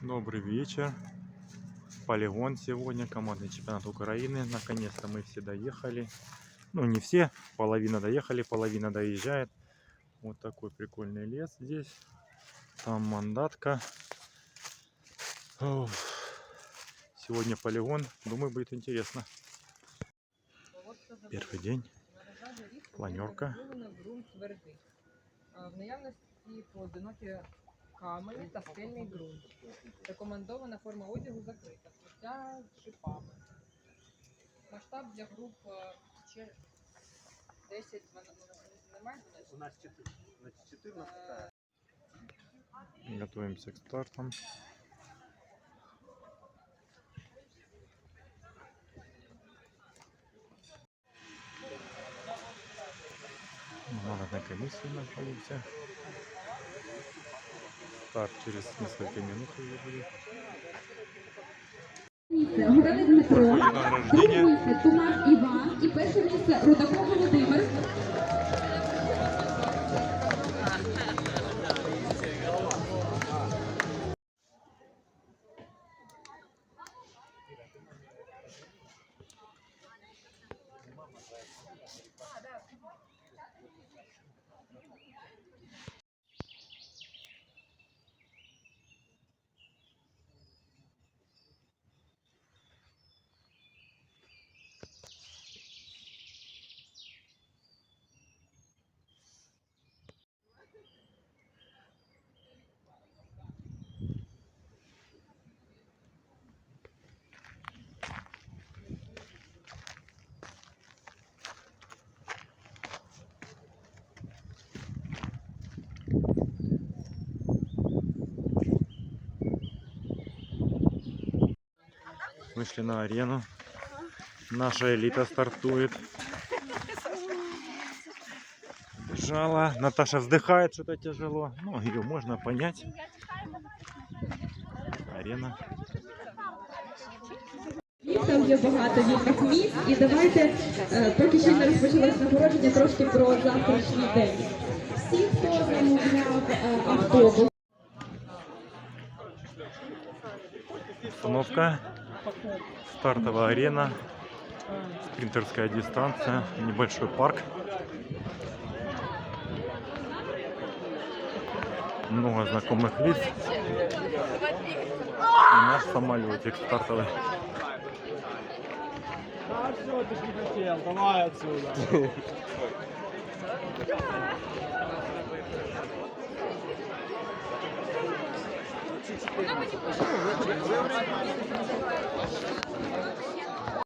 Добрый вечер. Полигон сегодня, командный чемпионат Украины. Наконец-то мы все доехали. Ну, не все, половина доехали, половина доезжает. Вот такой прикольный лес здесь. Там мандатка. Ох. Сегодня полигон. Думаю, будет интересно. Перший день. Планерка. ґрунт твердий. А, В наявності поодинокі камені та скельний ґрунт. Рекомендована форма одягу закрита, взуття з шипами. Масштаб для груп е, ще 10 немає 12? У нас 4, значит 14 Е, Готовимся к стартам. Главная комиссия находится. Старт через несколько минут уже будет. Місце Горений Дмитро, друге Награждение. місце Тумаш Іван і перше місце Рудаков Володимир. Вышли на арену. Наша элита стартует. Бежала. Наташа вздыхает, что-то тяжело. Ну, ее можно понять. Арена. Там є багато вільних місць. І давайте, е, поки ще не розпочалось нагородження, трошки про завтрашній день. Всі, хто замовляв е, автобус, Установка. Стартовая арена. Спринтерская дистанция. Небольшой парк. Много знакомых лиц. И наш самолетик стартовый. А что ты не хотел? Давай отсюда. 14.